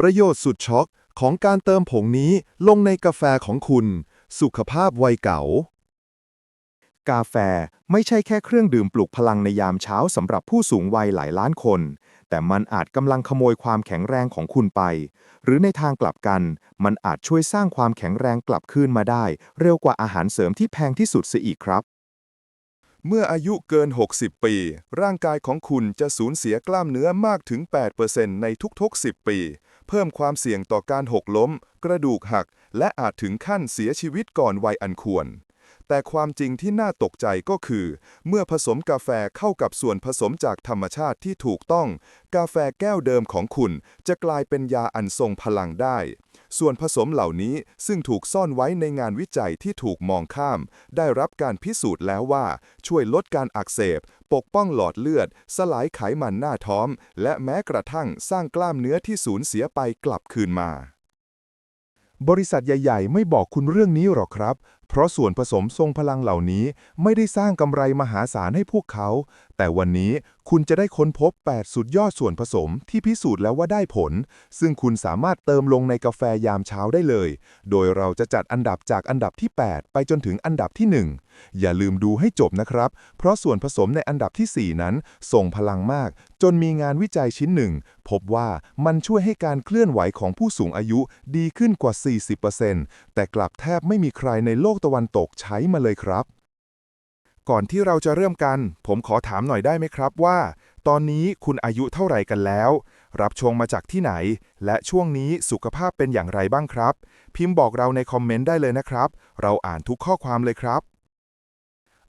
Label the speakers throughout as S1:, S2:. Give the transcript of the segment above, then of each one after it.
S1: ประโยชน์สุดช็อกของการเติมผงนี้ลงในกาแฟของคุณ สุขภาพวัยเก่า
S2: กาแฟไม่ใช่แค่เครื่องดื่มปลุกพลังในยามเช้าสำหรับผู้สูงวัยหลายล้านคน แต่มันอาจกำลังขโมยความแข็งแรงของคุณไป หรือในทางกลับกัน มันอาจช่วยสร้างความแข็งแรงกลับคืนมาได้ เร็วกว่าอาหารเสริมที่แพงที่สุดเสียอีกครับ
S1: เมื่ออายุเกิน 60 ปี ร่างกายของคุณจะสูญเสียกล้ามเนื้อมากถึง 8%ในทุกๆ 10 ปี เพิ่มความเสี่ยงต่อการหกล้ม กระดูกหัก และอาจถึงขั้นเสียชีวิตก่อนวัยอันควร แต่ความจริงที่น่าตกใจก็คือ เมื่อผสมกาแฟเข้ากับส่วนผสมจากธรรมชาติที่ถูกต้อง กาแฟแก้วเดิมของคุณจะกลายเป็นยาอันทรงพลังได้ ส่วนผสมเหล่านี้ซึ่งถูกซ่อนไว้ในงานวิจัยที่ถูกมองข้าม ได้รับการพิสูจน์แล้วว่า ช่วยลดการอักเสบ ปกป้องหลอดเลือด สลายไขมันหน้าท้องและแม้กระทั่งสร้างกล้ามเนื้อที่สูญเสียไปกลับคืนมา บริษัทใหญ่ ๆ ไม่บอกคุณเรื่องนี้หรอกครับ เพราะส่วนผสมทรงพลังเหล่านี้ไม่ได้สร้างกำไรมหาศาลให้พวกเขาแต่วันนี้คุณจะได้ค้นพบ 8 สุดยอดส่วนผสมที่พิสูจน์แล้วว่าได้ผล ซึ่งคุณสามารถเติมลงในกาแฟยามเช้าได้เลย โดยเราจะจัดอันดับจากอันดับที่ 8 ไปจนถึงอันดับที่ 1 อย่าลืมดูให้จบนะครับ เพราะส่วนผสมในอันดับที่ 4 นั้นส่งพลังมาก จนมีงานวิจัยชิ้นหนึ่ง พบว่ามันช่วยให้การเคลื่อนไหวของผู้สูงอายุดีขึ้นกว่า 40%แต่กลับแทบไม่มีใครในโลกตะวันตกใช้มาเลยครับ ก่อนที่เราจะเริ่มกัน ผมขอถามหน่อยได้ไหมครับว่า ตอนนี้คุณอายุเท่าไหร่กันแล้ว รับชมมาจากที่ไหน และช่วงนี้สุขภาพเป็นอย่างไรบ้างครับ พิมพ์บอกเราในคอมเมนต์ได้เลยนะครับ เราอ่านทุกข้อความเลยครับ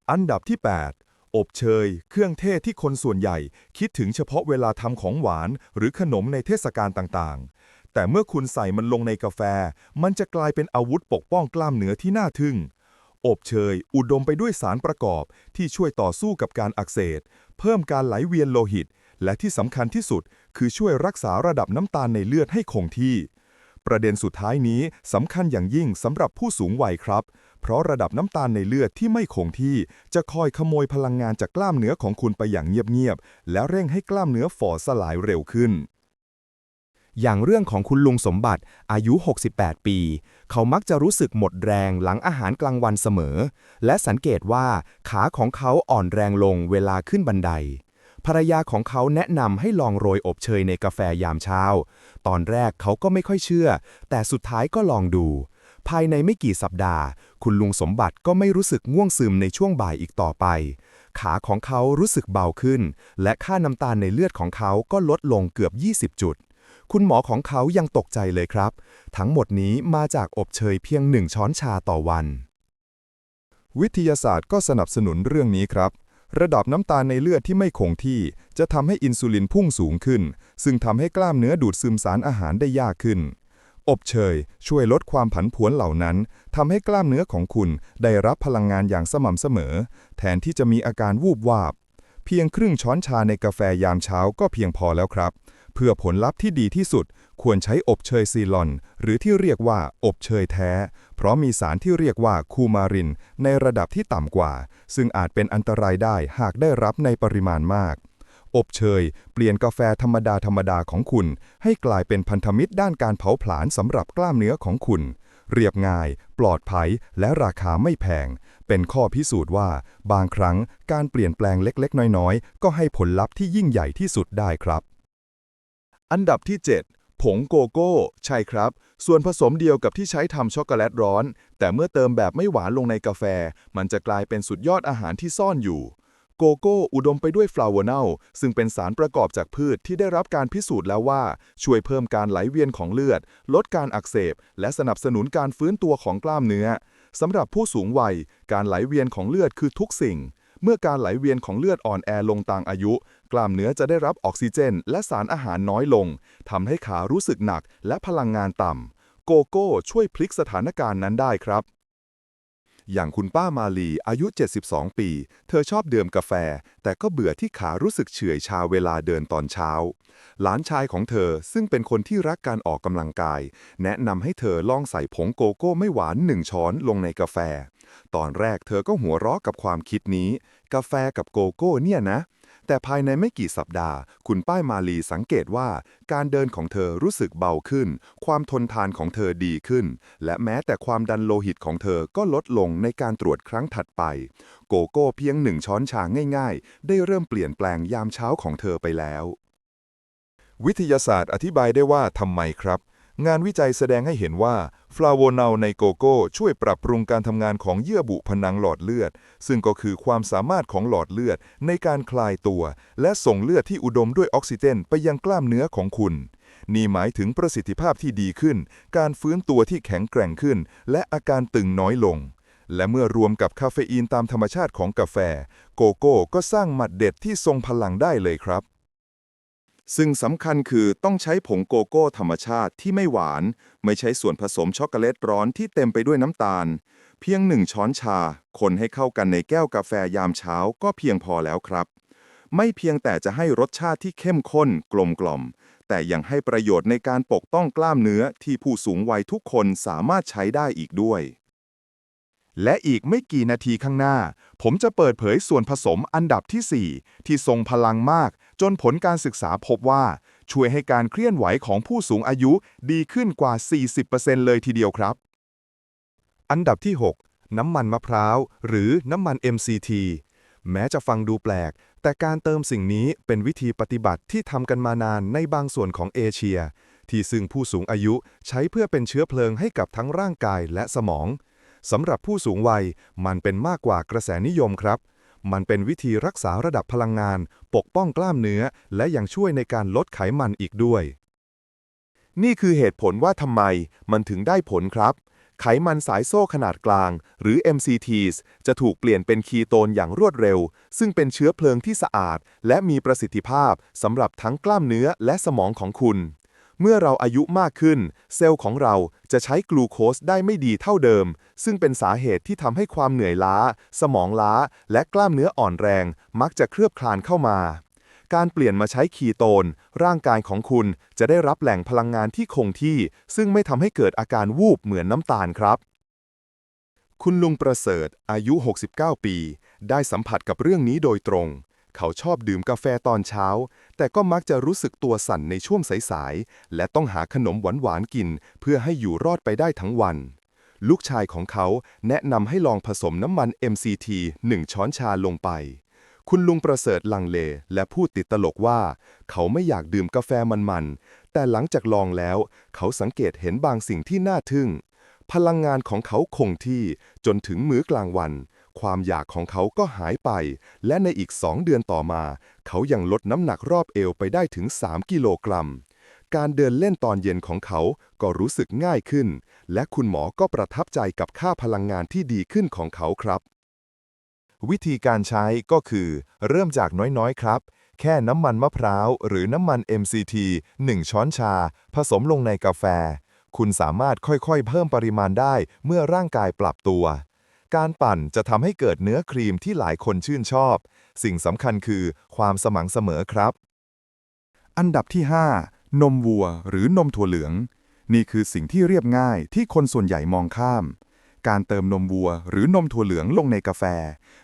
S1: อันดับที่ 8 อบเชย เครื่องเทศที่คนส่วนใหญ่ คิดถึงเฉพาะเวลาทำของหวาน หรือขนมในเทศกาลต่างๆ แต่เมื่อคุณใส่มันลงในกาแฟ มันจะกลายเป็นอาวุธปกป้องกล้ามเนื้อที่น่าทึ่ง อบเชย อุดมไปด้วยสารประกอบที่ช่วยต่อสู้กับการอักเสบเพิ่มการไหลเวียนโลหิต และที่สำคัญที่สุด คือช่วยรักษาระดับน้ำตาลในเลือดให้คงที่ ประเด็นสุดท้ายนี้สำคัญอย่างยิ่งสำหรับผู้สูงวัยครับ เพราะระดับน้ำตาลในเลือดที่ไม่คงที่ จะคอยขโมยพลังงานจากกล้ามเนื้อของคุณไปอย่างเงียบๆและเร่งให้กล้ามเนื้อฝ่อสลายเร็วขึ้น
S2: อย่างเรื่องของคุณลุงสมบัติอายุ 68 ปี เขามักจะรู้สึกหมดแรงหลังอาหารกลางวันเสมอ และสังเกตว่าขาของเขาอ่อนแรงลงเวลาขึ้นบันได ภรรยาของเขาแนะนำให้ลองโรยอบเชยในกาแฟยามเช้า ตอนแรกเขาก็ไม่ค่อยเชื่อ แต่สุดท้ายก็ลองดู ภายในไม่กี่สัปดาห์ คุณลุงสมบัติก็ไม่รู้สึกง่วงซึมในช่วงบ่ายอีกต่อไปขาของเขารู้สึกเบาขึ้น และค่าน้ำตาลในเลือดของเขาก็ลดลงเกือบ 20 จุด คุณหมอของเขายังตกใจเลยครับ ทั้งหมดนี้มาจากอบเชยเพียงหนึ่งช้อนชาต่อวัน
S1: วิทยาศาสตร์ก็สนับสนุนเรื่องนี้ครับ ระดับน้ำตาลในเลือดที่ไม่คงที่ จะทำให้อินซูลินพุ่งสูงขึ้น ซึ่งทำให้กล้ามเนื้อดูดซึมสารอาหารได้ยากขึ้น อบเชยช่วยลดความผันผวนเหล่านั้นทำให้กล้ามเนื้อของคุณได้รับพลังงานอย่างสม่ำเสมอ แทนที่จะมีอาการวูบวาบเพียงครึ่งช้อนชาในกาแฟยามเช้าก็เพียงพอแล้วครับ เพื่อผลลัพธ์ที่ดีที่สุด ควรใช้อบเชยซีลอน หรือที่เรียกว่าอบเชยแท้ เพราะมีสารที่เรียกว่าคูมาริน ในระดับที่ต่ำกว่า ซึ่งอาจเป็นอันตรายได้หากได้รับในปริมาณมากอบเชย เปลี่ยนกาแฟธรรมดาธรรมดาของคุณ ให้กลายเป็นพันธมิตรด้านการเผาผลาญสำหรับกล้ามเนื้อของคุณ เรียบง่าย ปลอดภัย และราคาไม่แพง เป็นข้อพิสูจน์ว่า บางครั้งการเปลี่ยนแปลงเล็กๆ น้อยๆ ก็ให้ผลลัพธ์ที่ยิ่งใหญ่ที่สุดได้ครับ อันดับที่ 7 ผงโกโก้ ใช่ครับ ส่วนผสมเดียวกับที่ใช้ทำช็อกโกแลตร้อน แต่เมื่อเติมแบบไม่หวานลงในกาแฟ มันจะกลายเป็นสุดยอดอาหารที่ซ่อนอยู่ โกโก้อุดมไปด้วยฟลาโวนอลซึ่งเป็นสารประกอบจากพืชที่ได้รับการพิสูจน์แล้วว่า ช่วยเพิ่มการไหลเวียนของเลือด ลดการอักเสบ และสนับสนุนการฟื้นตัวของกล้ามเนื้อสำหรับผู้สูงวัย การไหลเวียนของเลือดคือทุกสิ่ง เมื่อการไหลเวียนของเลือดอ่อนแอลงตามอายุ กล้ามเนื้อจะได้รับออกซิเจน และสารอาหารน้อยลงทำให้ขารู้สึกหนักและพลังงานต่ำโกโก้ช่วยพลิกสถานการณ์นั้นได้ครับ อย่างคุณป้ามาลีอายุ 72 ปี เธอชอบดื่มกาแฟ แต่ก็เบื่อที่ขารู้สึกเฉื่อยชาเวลาเดินตอนเช้า หลานชายของเธอซึ่งเป็นคนที่รักการออกกำลังกาย แนะนำให้เธอลองใส่ผงโกโก้ไม่หวานหนึ่งช้อนลงในกาแฟ ตอนแรกเธอก็หัวเราะกับความคิดนี้ กาแฟกับโกโก้เนี่ยนะ แต่ภายในไม่กี่สัปดาห์ คุณป้ายมาลีสังเกตว่า การเดินของเธอรู้สึกเบาขึ้น ความทนทานของเธอดีขึ้น และแม้แต่ความดันโลหิตของเธอก็ลดลงในการตรวจครั้งถัดไป โกโก้เพียงหนึ่งช้อนชาง่าย ๆ ได้เริ่มเปลี่ยนแปลงยามเช้าของเธอไปแล้ว วิทยาศาสตร์อธิบายได้ว่าทำไมครับ งานวิจัยแสดงให้เห็นว่าฟลาโวนอลในโกโก้ ช่วยปรับปรุงการทำงานของเยื่อบุผนังหลอดเลือด ซึ่งก็คือความสามารถของหลอดเลือดในการคลายตัว และส่งเลือดที่อุดมด้วยออกซิเจนไปยังกล้ามเนื้อของคุณ นี่หมายถึงประสิทธิภาพที่ดีขึ้น การฟื้นตัวที่แข็งแกร่งขึ้น และอาการตึงน้อยลง และเมื่อรวมกับคาเฟอีนตามธรรมชาติของกาแฟ โกโก้ก็สร้างหมัดเด็ดที่ทรงพลังได้เลยครับ ซึ่งสำคัญคือต้องใช้ผงโกโก้ธรรมชาติที่ไม่หวาน ไม่ใช้ส่วนผสมช็อกโกแลตร้อนที่เต็มไปด้วยน้ำตาล เพียงหนึ่งช้อนชา คนให้เข้ากันในแก้วกาแฟยามเช้าก็เพียงพอแล้วครับ ไม่เพียงแต่จะให้รสชาติที่เข้มข้นกลมกล่อม แต่ยังให้ประโยชน์ในการปกป้องกล้ามเนื้อที่ผู้สูงวัยทุกคนสามารถใช้ได้อีกด้วย และอีกไม่กี่นาทีข้างหน้า ผมจะเปิดเผยส่วนผสมอันดับที่ 4 ที่ทรงพลังมาก จนผลการศึกษาพบว่า ช่วยให้การเคลื่อนไหวของผู้สูงอายุดีขึ้นกว่า 40%เลยทีเดียวครับ อันดับที่ 6 น้ำมันมะพร้าว หรือน้ำมัน MCT แม้จะฟังดูแปลก แต่การเติมสิ่งนี้เป็นวิธีปฏิบัติที่ทำกันมานานในบางส่วนของเอเชีย ที่ซึ่งผู้สูงอายุใช้เพื่อเป็นเชื้อเพลิงให้กับทั้งร่างกายและสมอง สำหรับผู้สูงวัย มันเป็นมากกว่ากระแสนิยมครับ มันเป็นวิธีรักษาระดับพลังงาน ปกป้องกล้ามเนื้อ และยังช่วยในการลดไขมันอีกด้วย นี่คือเหตุผลว่าทำไมมันถึงได้ผลครับ ไขมันสายโซ่ขนาดกลาง หรือ MCTs จะถูกเปลี่ยนเป็นคีโตนอย่างรวดเร็ว ซึ่งเป็นเชื้อเพลิงที่สะอาด และมีประสิทธิภาพสำหรับทั้งกล้ามเนื้อและสมองของคุณ เมื่อเราอายุมากขึ้น เซลล์ของเราจะใช้กลูโคสได้ไม่ดีเท่าเดิม ซึ่งเป็นสาเหตุที่ทำให้ความเหนื่อยล้า สมองล้า และกล้ามเนื้ออ่อนแรง มักจะเคลือบคลานเข้ามา การเปลี่ยนมาใช้คีโตน ร่างกายของคุณจะได้รับแหล่งพลังงานที่คงที่ ซึ่งไม่ทำให้เกิดอาการวูบเหมือนน้ำตาลครับคุณลุงประเสริฐอายุ 69 ปี ได้สัมผัสกับเรื่องนี้โดยตรง เขาชอบดื่มกาแฟตอนเช้า แต่ก็มักจะรู้สึกตัวสั่นในช่วงสายๆ และต้องหาขนมหวานๆกิน เพื่อให้อยู่รอดไปได้ทั้งวัน ลูกชายของเขาแนะนำให้ลองผสมน้ำมัน MCT 1 ช้อนชาลงไป คุณลุงประเสริฐลังเล และพูดติดตลกว่า เขาไม่อยากดื่มกาแฟมันๆ แต่หลังจากลองแล้ว เขาสังเกตเห็นบางสิ่งที่น่าทึ่ง พลังงานของเขาคงที่จนถึงมื้อกลางวัน ความอยากของเขาก็หายไป และในอีกสองเดือนต่อมา เขายังลดน้ำหนักรอบเอวไปได้ถึง 3 กิโลกรัม การเดินเล่นตอนเย็นของเขาก็รู้สึกง่ายขึ้น และคุณหมอก็ประทับใจกับค่าพลังงานที่ดีขึ้นของเขาครับ วิธีการใช้ก็คือ เริ่มจากน้อยๆครับ แค่น้ำมันมะพร้าวหรือน้ำมัน MCT 1 ช้อนชา ผสมลงในกาแฟ คุณสามารถค่อยๆ เพิ่มปริมาณได้เมื่อร่างกายปรับตัว การปั่นจะทำให้เกิดเนื้อครีมที่หลายคนชื่นชอบ สิ่งสำคัญคือความสม่ำเสมอครับ อันดับที่ 5 นมวัวหรือนมถั่วเหลือง นี่คือสิ่งที่เรียบง่ายที่คนส่วนใหญ่มองข้าม การเติมนมวัวหรือนมถั่วเหลืองลงในกาแฟ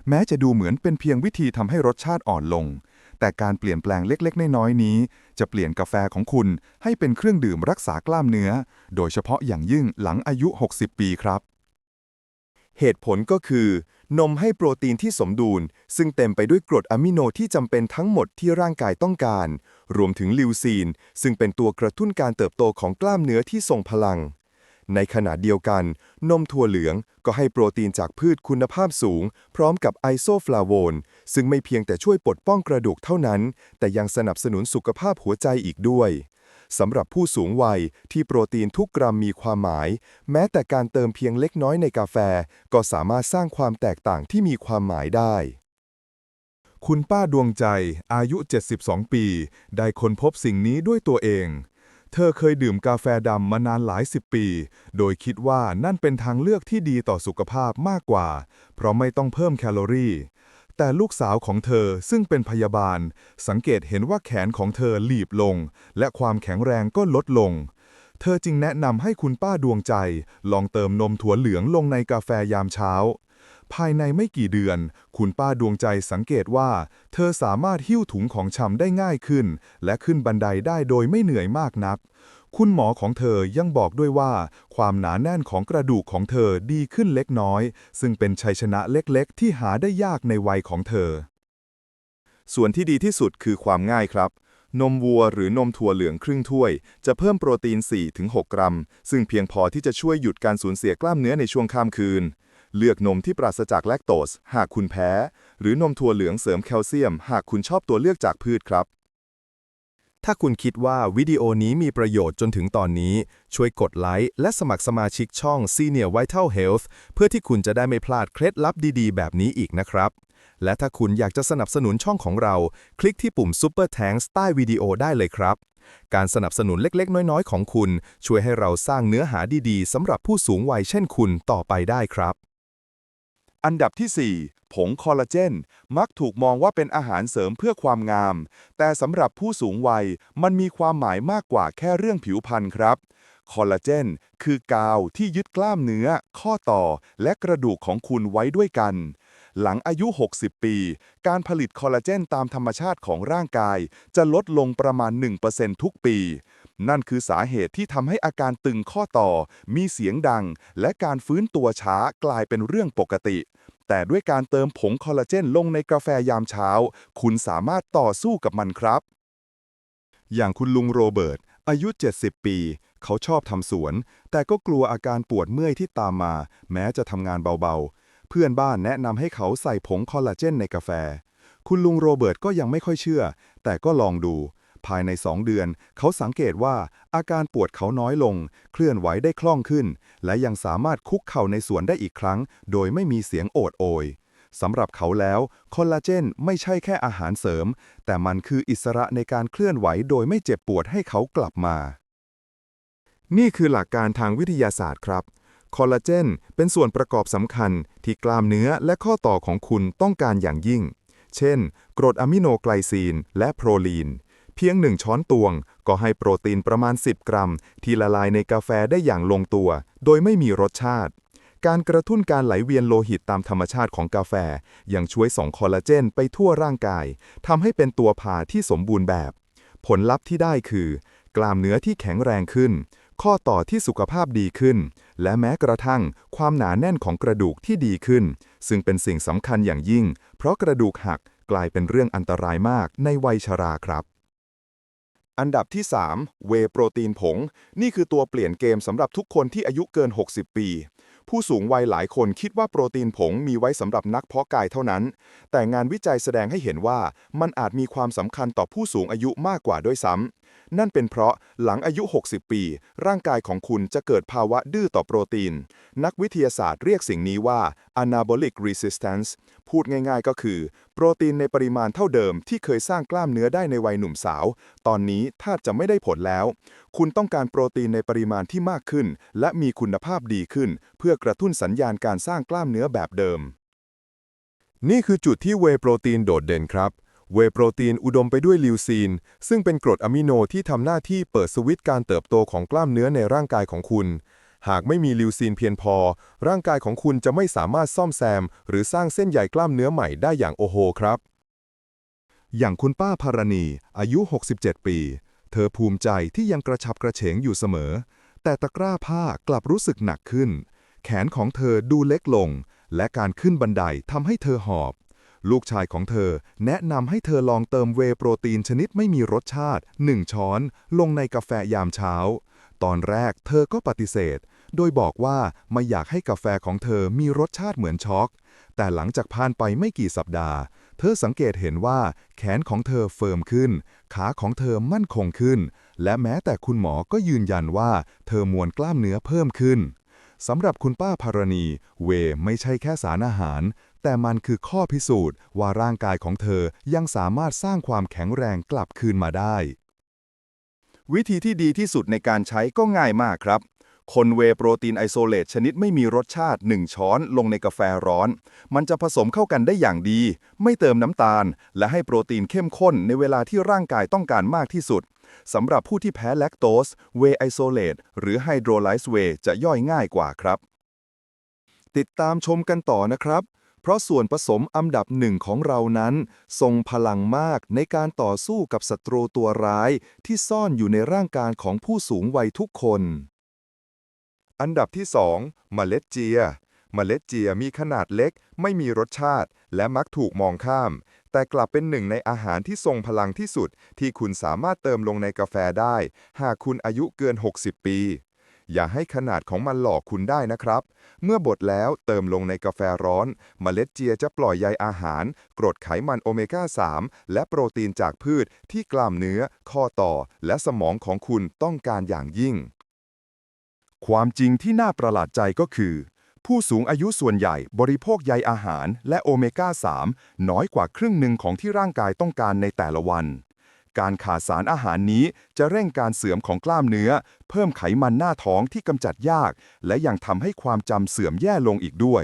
S1: แม้จะดูเหมือนเป็นเพียงวิธีทำให้รสชาติอ่อนลง แต่การเปลี่ยนแปลงเล็กๆ น้อยๆนี้ จะเปลี่ยนกาแฟของคุณให้เป็นเครื่องดื่มรักษากล้ามเนื้อ โดยเฉพาะอย่างยิ่งหลังอายุ 60 ปีครับ เหตุผลก็คือ นมให้โปรตีนที่สมดุล ซึ่งเต็มไปด้วยกรดอะมิโนที่จำเป็นทั้งหมดที่ร่างกายต้องการ รวมถึงลิวซีน ซึ่งเป็นตัวกระตุ้นการเติบโตของกล้ามเนื้อที่ทรงพลัง ในขณะเดียวกัน นมถั่วเหลืองก็ให้โปรตีนจากพืชคุณภาพสูง พร้อมกับไอโซฟลาโวนซึ่งไม่เพียงแต่ช่วยปลดป้องกระดูกเท่านั้น แต่ยังสนับสนุนสุขภาพหัวใจอีกด้วย สำหรับผู้สูงวัยที่โปรตีนทุกกรัมมีความหมาย แม้แต่การเติมเพียงเล็กน้อยในกาแฟ ก็สามารถสร้างความแตกต่างที่มีความหมายได้ คุณป้าดวงใจ อายุ 72 ปี ได้ค้นพบสิ่งนี้ด้วยตัวเอง เธอเคยดื่มกาแฟดำมานานหลายสิบปี โดยคิดว่านั่นเป็นทางเลือกที่ดีต่อสุขภาพมากกว่า เพราะไม่ต้องเพิ่มแคลอรี่ แต่ลูกสาวของเธอซึ่งเป็นพยาบาล สังเกตเห็นว่าแขนของเธอหลีบลง และความแข็งแรงก็ลดลง เธอจึงแนะนำให้คุณป้าดวงใจ ลองเติมนมถั่วเหลืองลงในกาแฟยามเช้า ภายในไม่กี่เดือน คุณป้าดวงใจสังเกตว่า เธอสามารถหิ้วถุงของชำได้ง่ายขึ้น และขึ้นบันไดได้โดยไม่เหนื่อยมากนัก คุณหมอของเธอยังบอกด้วยว่า ความหนาแน่นของกระดูกของเธอดีขึ้นเล็กน้อย ซึ่งเป็นชัยชนะเล็กๆ ที่หาได้ยากในวัยของเธอ ส่วนที่ดีที่สุดคือความง่ายครับ นมวัวหรือนมถั่วเหลืองครึ่งถ้วย จะเพิ่มโปรตีน 4-6 กรัม ซึ่งเพียงพอที่จะช่วยหยุดการสูญเสียกล้ามเนื้อในช่วงข้ามคืน เลือกนมที่ปราศจากแลคโตส หากคุณแพ้ หรือนมถั่วเหลืองเสริมแคลเซียม หากคุณชอบตัวเลือกจากพืชครับ
S2: ถ้าคุณคิดว่าวิดีโอนี้มีประโยชน์จนถึงตอนนี้ ช่วยกดไลค์และสมัครสมาชิกช่อง Senior Vital Health เพื่อที่คุณจะได้ไม่พลาดเคล็ดลับดีๆ แบบนี้อีกนะครับ และถ้าคุณอยากจะสนับสนุนช่องของเรา คลิกที่ปุ่ม Super Thanks ใต้วิดีโอได้เลยครับ การสนับสนุนเล็กๆ น้อยๆ ของคุณ ช่วยให้เราสร้างเนื้อหาดีๆสำหรับผู้สูงวัยเช่นคุณต่อไปได้ครับ
S1: อันดับที่ 4 ผงคอลลาเจน มักถูกมองว่าเป็นอาหารเสริมเพื่อความงาม แต่สำหรับผู้สูงวัยมันมีความหมายมากกว่าแค่เรื่องผิวพรรณครับ คอลลาเจน คือกาวที่ยึดกล้ามเนื้อ ข้อต่อ และกระดูกของคุณไว้ด้วยกัน หลังอายุ 60 ปี การผลิตคอลลาเจนตามธรรมชาติของร่างกาย จะลดลงประมาณ 1%ทุกปี นั่นคือสาเหตุที่ทำให้อาการตึงข้อต่อ มีเสียงดัง และการฟื้นตัวช้ากลายเป็นเรื่องปกติ แต่ด้วยการเติมผงคอลลาเจนลงในกาแฟยามเช้า คุณสามารถต่อสู้กับมันครับ อย่างคุณลุงโรเบิร์ต อายุ 70 ปี เขาชอบทำสวน แต่ก็กลัวอาการปวดเมื่อยที่ตามมา แม้จะทำงานเบาๆ เพื่อนบ้านแนะนำให้เขาใส่ผงคอลลาเจนในกาแฟ คุณลุงโรเบิร์ตก็ยังไม่ค่อยเชื่อ แต่ก็ลองดู ภายใน 2 เดือน เขาสังเกตว่าอาการปวดเขาน้อยลง เคลื่อนไหวได้คล่องขึ้น และยังสามารถคุกเข่าในสวนได้อีกครั้ง โดยไม่มีเสียงโอดโอยสำหรับเขาแล้วคอลลาเจนไม่ใช่แค่อาหารเสริม แต่มันคืออิสระในการเคลื่อนไหวโดยไม่เจ็บปวดให้เขากลับมา นี่คือหลักการทางวิทยาศาสตร์ครับ คอลลาเจนเป็นส่วนประกอบสำคัญที่กล้ามเนื้อและข้อต่อของคุณต้องการอย่างยิ่ง เช่น กรดอะมิโนไกลซีนและโปรลีน พียงหนึ่งช้อนตวง ก็ให้โปรตีนประมาณ 10 กรัม ที่ละลายในกาแฟได้อย่างลงตัว โดยไม่มีรสชาติ การกระตุ้นการไหลเวียนโลหิตตามธรรมชาติของกาแฟ ยังช่วยส่งคอลลาเจนไปทั่วร่างกายทำให้เป็นตัวพาที่สมบูรณ์แบบ ผลลัพธ์ที่ได้คือ กล้ามเนื้อที่แข็งแรงขึ้น ข้อต่อที่สุขภาพดีขึ้น และแม้กระทั่ง ความหนาแน่นของกระดูกที่ดีขึ้น ซึ่งเป็นสิ่งสำคัญอย่างยิ่ง เพราะกระดูกหักกลายเป็นเรื่องอันตรายมากในวัยชราครับ อันดับที่ 3 เวโปรตีนผง นี่คือตัวเปลี่ยนเกมสำหรับทุกคนที่อายุเกิน 60 ปี ผู้สูงวัยหลายคนคิดว่าโปรตีนผงมีไว้สำหรับนักเพาะกายเท่านั้น แต่งานวิจัยแสดงให้เห็นว่ามันอาจมีความสำคัญต่อผู้สูงอายุมากกว่าด้วยซ้ำ นั่นเป็นเพราะหลังอายุ 60 ปี ร่างกายของคุณจะเกิดภาวะดื้อต่อโปรตีน นักวิทยาศาสตร์เรียกสิ่งนี้ว่า anabolic resistance พูดง่ายๆก็คือ โปรตีนในปริมาณเท่าเดิมที่เคยสร้างกล้ามเนื้อได้ในวัยหนุ่มสาว ตอนนี้ถ้าจะไม่ได้ผลแล้ว คุณต้องการโปรตีนในปริมาณที่มากขึ้น และมีคุณภาพดีขึ้น เพื่อกระตุ้นสัญญาณการสร้างกล้ามเนื้อแบบเดิม นี่คือจุดที่เวโปรตีนโดดเด่นครับ เวโปรตีนอุดมไปด้วยลิวซีน ซึ่งเป็นกรดอะมิโนที่ทำหน้าที่เปิดสวิตช์การเติบโตของกล้ามเนื้อในร่างกายของคุณ หากไม่มีลิวซีนเพียงพอ ร่างกายของคุณจะไม่สามารถซ่อมแซม หรือสร้างเส้นใยกล้ามเนื้อใหม่ได้อย่างโอโหครับ อย่างคุณป้าพารณี อายุ 67 ปี เธอภูมิใจที่ยังกระฉับกระเฉงอยู่เสมอ แต่ตะกร้าผ้ากลับรู้สึกหนักขึ้น แขนของเธอดูเล็กลง และการขึ้นบันไดทำให้เธอหอบ ลูกชายของเธอ แนะนำให้เธอลองเติมเวโปรตีนชนิดไม่มีรสชาติ 1 ช้อน ลงในกาแฟยามเช้า ตอนแรกเธอก็ปฏิเสธ โดยบอกว่าไม่อยากให้กาแฟของเธอมีรสชาติเหมือนช็อก แต่หลังจากผ่านไปไม่กี่สัปดาห์ เธอสังเกตเห็นว่าแขนของเธอเฟิร์มขึ้น ขาของเธอมั่นคงขึ้น และแม้แต่คุณหมอก็ยืนยันว่า เธอมวลกล้ามเนื้อเพิ่มขึ้น สำหรับคุณป้าภารณี เวไม่ใช่แค่สารอาหาร แต่มันคือข้อพิสูจน์ว่าร่างกายของเธอยังสามารถสร้างความแข็งแรงกลับคืนมาได้ วิธีที่ดีที่สุดในการใช้ก็ง่ายมากครับ คนเวโปรตีนไอโซเลตชนิดไม่มีรสชาติ 1 ช้อนลงในกาแฟร้อน มันจะผสมเข้ากันได้อย่างดี ไม่เติมน้ำตาล และให้โปรตีนเข้มข้นในเวลาที่ร่างกายต้องการมากที่สุดสำหรับผู้ที่แพ้แลคโตสเวไอโซเลตหรือไฮโดรไลซ์เวจะย่อยง่ายกว่าครับ ติดตามชมกันต่อนะครับเพราะส่วนผสมอันดับหนึ่งของเรานั้น ทรงพลังมากในการต่อสู้กับศัตรูตัวร้ายที่ซ่อนอยู่ในร่างกายของผู้สูงวัยทุกคน อันดับที่ 2 เมล็ดเจีย เมล็ดเจียมีขนาดเล็ก ไม่มีรสชาติ และมักถูกมองข้าม แต่กลับเป็นหนึ่งในอาหารที่ทรงพลังที่สุด ที่คุณสามารถเติมลงในกาแฟได้ หากคุณอายุเกิน 60 ปี อย่าให้ขนาดของมันหลอกคุณได้นะครับ เมื่อบดแล้วเติมลงในกาแฟร้อน เมล็ดเจียจะปล่อยใยอาหาร กรดไขมันโอเมก้า 3 และโปรตีนจากพืชที่กล้ามเนื้อ ข้อต่อ และสมองของคุณต้องการอย่างยิ่ง ความจริงที่น่าประหลาดใจก็คือ ผู้สูงอายุส่วนใหญ่บริโภคใยอาหารและโอเมก้า 3 น้อยกว่าครึ่งหนึ่งของที่ร่างกายต้องการในแต่ละวัน การขาดสารอาหารนี้จะเร่งการเสื่อมของกล้ามเนื้อ เพิ่มไขมันหน้าท้องที่กำจัดยาก และยังทำให้ความจำเสื่อมแย่ลงอีกด้วย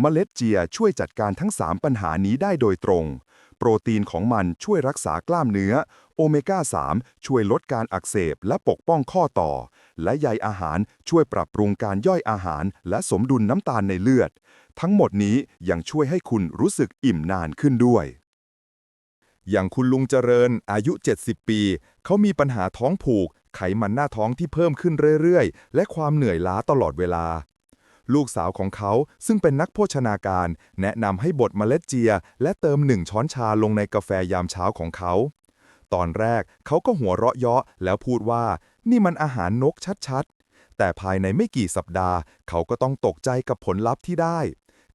S1: เมล็ดเจียช่วยจัดการทั้ง 3 ปัญหานี้ได้โดยตรง โปรตีนของมันช่วยรักษากล้ามเนื้อ โอเมก้า 3 ช่วยลดการอักเสบและปกป้องข้อต่อ และใยอาหารช่วยปรับปรุงการย่อยอาหาร และสมดุลน้ำตาลในเลือด ทั้งหมดนี้ยังช่วยให้คุณรู้สึกอิ่มนานขึ้นด้วย อย่างคุณลุงเจริญ อายุ 70 ปี เขามีปัญหาท้องผูก ไขมันหน้าท้องที่เพิ่มขึ้นเรื่อยๆ และความเหนื่อยล้าตลอดเวลา ลูกสาวของเขาซึ่งเป็นนักโภชนาการ แนะนำให้บดเมล็ดเจีย และเติมหนึ่งช้อนชาลงในกาแฟยามเช้าของเขา ตอนแรกเขาก็หัวเราะเยาะแล้วพูดว่า นี่มันอาหารนกชัดๆ แต่ภายในไม่กี่สัปดาห์ เขาก็ต้องตกใจกับผลลัพธ์ที่ได้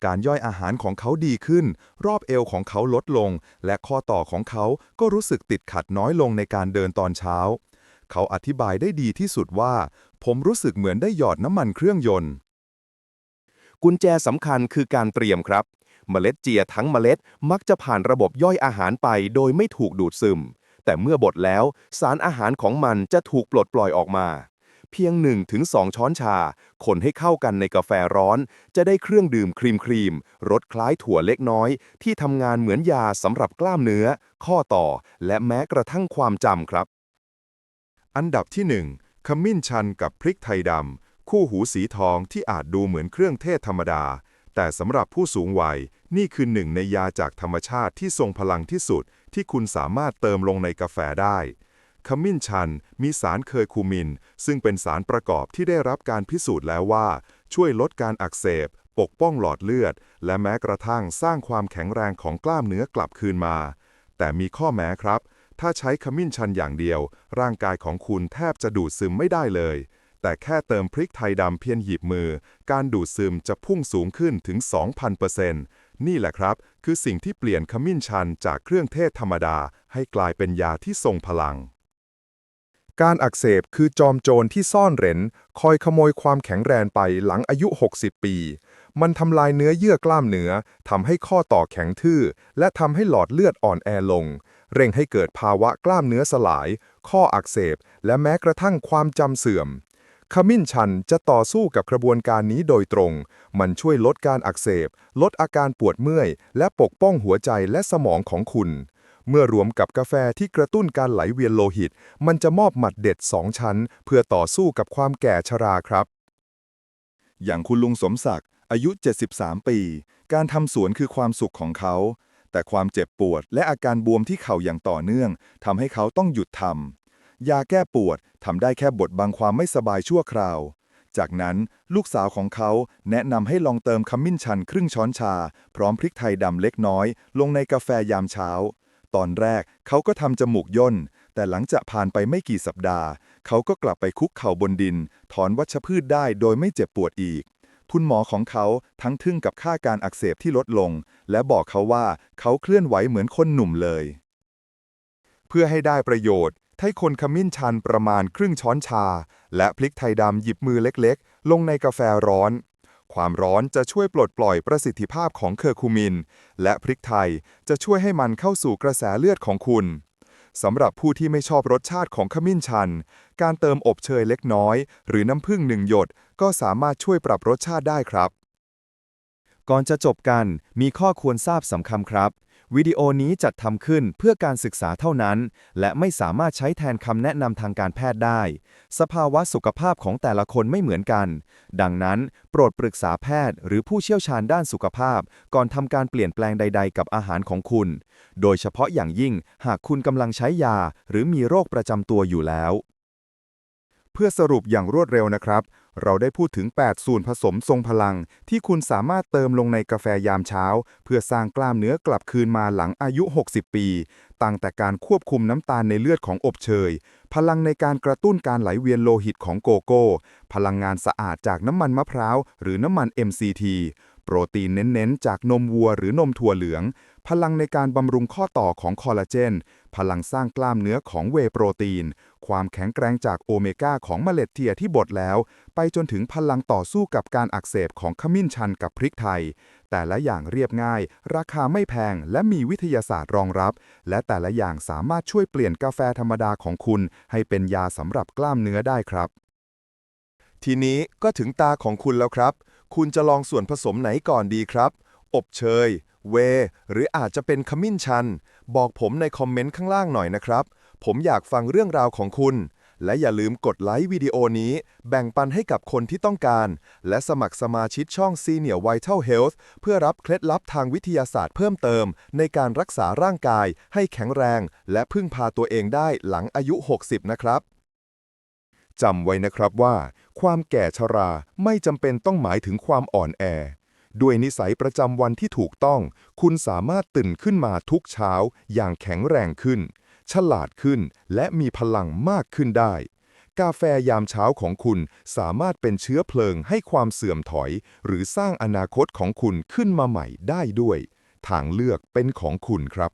S1: การย่อยอาหารของเขาดีขึ้น รอบเอวของเขาลดลง และข้อต่อของเขาก็รู้สึกติดขัดน้อยลงในการเดินตอนเช้าเขาอธิบายได้ดีที่สุดว่า ผมรู้สึกเหมือนได้หยอดน้ำมันเครื่องยนต์
S2: กุญแจสำคัญคือการเตรียมครับ เมล็ดเจียทั้งเมล็ดมักจะผ่านระบบย่อยอาหารไปโดยไม่ถูกดูดซึม แต่เมื่อบดแล้ว สารอาหารของมันจะถูกปลดปล่อยออกมา เพียง 1-2 ช้อนชา คนให้เข้ากันในกาแฟร้อน จะได้เครื่องดื่มครีมครีมรสคล้ายถั่วเล็กน้อย ที่ทำงานเหมือนยาสำหรับกล้ามเนื้อ ข้อต่อ และแม้กระทั่งความจำครับ
S1: อันดับที่ 1ขมิ้นชันกับพริกไทยดำ คู่หูสีทองที่อาจดูเหมือนเครื่องเทศธรรมดา แต่สำหรับผู้สูงวัยนี่คือหนึ่งในยาจากธรรมชาติที่ทรงพลังที่สุด ที่คุณสามารถเติมลงในกาแฟได้ ขมิ้นชันมีสารเคอร์คูมิน ซึ่งเป็นสารประกอบที่ได้รับการพิสูจน์แล้วว่า ช่วยลดการอักเสบ ปกป้องหลอดเลือด และแม้กระทั่งสร้างความแข็งแรงของกล้ามเนื้อกลับคืนมา แต่มีข้อแม้ครับ ถ้าใช้ขมิ้นชันอย่างเดียว ร่างกายของคุณแทบจะดูดซึมไม่ได้เลย แต่แค่เติมพริกไทยดำเพียงหยิบมือ การดูดซึมจะพุ่งสูงขึ้นถึง 2,000%นี่แหละครับ คือสิ่งที่เปลี่ยนขมิ้นชันจากเครื่องเทศธรรมดา ให้กลายเป็นยาที่ทรงพลัง การอักเสบคือจอมโจรที่ซ่อนเร้น คอยขโมยความแข็งแรงไปหลังอายุ 60 ปี มันทำลายเนื้อเยื่อกล้ามเนื้อทำให้ข้อต่อแข็งทื่อ และทำให้หลอดเลือดอ่อนแอลง เร่งให้เกิดภาวะกล้ามเนื้อสลาย ข้ออักเสบ และแม้กระทั่งความจำเสื่อม ขมิ้นชันจะต่อสู้กับกระบวนการนี้โดยตรง มันช่วยลดการอักเสบ ลดอาการปวดเมื่อย และปกป้องหัวใจและสมองของคุณ เมื่อรวมกับกาแฟที่กระตุ้นการไหลเวียนโลหิต มันจะมอบหมัดเด็ดสองชั้น เพื่อต่อสู้กับความแก่ชราครับ อย่างคุณลุงสมศักดิ์อายุ 73 ปี การทำสวนคือความสุขของเขา แต่ความเจ็บปวดและอาการบวมที่เข่าอย่างต่อเนื่องทำให้เขาต้องหยุดทำ ยาแก้ปวดทำได้แค่บดบังความไม่สบายชั่วคราว จากนั้นลูกสาวของเขาแนะนำให้ลองเติมขมิ้นชันครึ่งช้อนชา พร้อมพริกไทยดำเล็กน้อย ลงในกาแฟยามเช้า ตอนแรกเขาก็ทำจมูกย่น แต่หลังจากผ่านไปไม่กี่สัปดาห์ เขาก็กลับไปคุกเข่าบนดิน ถอนวัชพืชได้โดยไม่เจ็บปวดอีกคุณหมอของเขาทั้งทึ่งกับค่าการอักเสบที่ลดลง และบอกเขาว่าเขาเคลื่อนไหวเหมือนคนหนุ่มเลย เพื่อให้ได้ประโยชน์ ให้คนขมิ้นชันประมาณครึ่งช้อนชา และพริกไทยดำหยิบมือเล็กๆ ลงในกาแฟร้อน ความร้อนจะช่วยปลดปล่อยประสิทธิภาพของเคอร์คูมิน และพริกไทยจะช่วยให้มันเข้าสู่กระแสเลือดของคุณสำหรับผู้ที่ไม่ชอบรสชาติของขมิ้นชัน การเติมอบเชยเล็กน้อย หรือน้ำผึ้งหนึ่งหยด ก็สามารถช่วยปรับรสชาติได้ครับ
S2: ก่อนจะจบกันมีข้อควรทราบสำคัญครับ วิดีโอนี้จัดทำขึ้นเพื่อการศึกษาเท่านั้น และไม่สามารถใช้แทนคำแนะนำทางการแพทย์ได้ สภาวะสุขภาพของแต่ละคนไม่เหมือนกัน ดังนั้นโปรดปรึกษาแพทย์ หรือผู้เชี่ยวชาญด้านสุขภาพ ก่อนทำการเปลี่ยนแปลงใด ๆ กับอาหารของคุณ โดยเฉพาะอย่างยิ่งหากคุณกำลังใช้ยา หรือมีโรคประจำตัวอยู่แล้ว
S1: เพื่อสรุปอย่างรวดเร็วนะครับ เราได้พูดถึง 8 ส่วนผสมทรงพลัง ที่คุณสามารถเติมลงในกาแฟยามเช้า เพื่อสร้างกล้ามเนื้อกลับคืนมาหลังอายุ 60 ปี ตั้งแต่การควบคุมน้ำตาลในเลือดของอบเชย พลังในการกระตุ้นการไหลเวียนโลหิตของโกโก้พลังงานสะอาดจากน้ำมันมะพร้าว หรือน้ำมัน MCT โปรตีนเน้น ๆ จากนมวัวหรือนมถั่วเหลือง พลังในการบำรุงข้อต่อของคอลลาเจน พลังสร้างกล้ามเนื้อของเวโปรตีน ความแข็งแกร่งจากโอเมก้าของเมล็ดเทียที่บดแล้ว ไปจนถึงพลังต่อสู้กับการอักเสบของขมิ้นชันกับพริกไทย แต่ละอย่างเรียบง่าย ราคาไม่แพง และมีวิทยาศาสตร์รองรับ และแต่ละอย่างสามารถช่วยเปลี่ยนกาแฟธรรมดาของคุณ ให้เป็นยาสำหรับกล้ามเนื้อได้ครับ ทีนี้ก็ถึงตาของคุณแล้วครับ คุณจะลองส่วนผสมไหนก่อนดีครับ อบเชย เว หรืออาจจะเป็นขมิ้นชัน บอกผมในคอมเมนต์ข้างล่างหน่อยนะครับ ผมอยากฟังเรื่องราวของคุณ และอย่าลืมกดไลค์วิดีโอนี้ แบ่งปันให้กับคนที่ต้องการ และสมัครสมาชิกช่อง Senior Vital Health เพื่อรับเคล็ดลับทางวิทยาศาสตร์เพิ่มเติม ในการรักษาร่างกายให้แข็งแรง และพึ่งพาตัวเองได้หลังอายุ 60 นะครับ จำไว้นะครับว่า ความแก่ชราไม่จำเป็นต้องหมายถึงความอ่อนแอ ด้วยนิสัยประจำวันที่ถูกต้อง คุณสามารถตื่นขึ้นมาทุกเช้า อย่างแข็งแรงขึ้น ฉลาดขึ้น และมีพลังมากขึ้นได้ กาแฟยามเช้าของคุณสามารถเป็นเชื้อเพลิงให้ความเสื่อมถอย หรือสร้างอนาคตของคุณขึ้นมาใหม่ได้ด้วย ทางเลือกเป็นของคุณครับ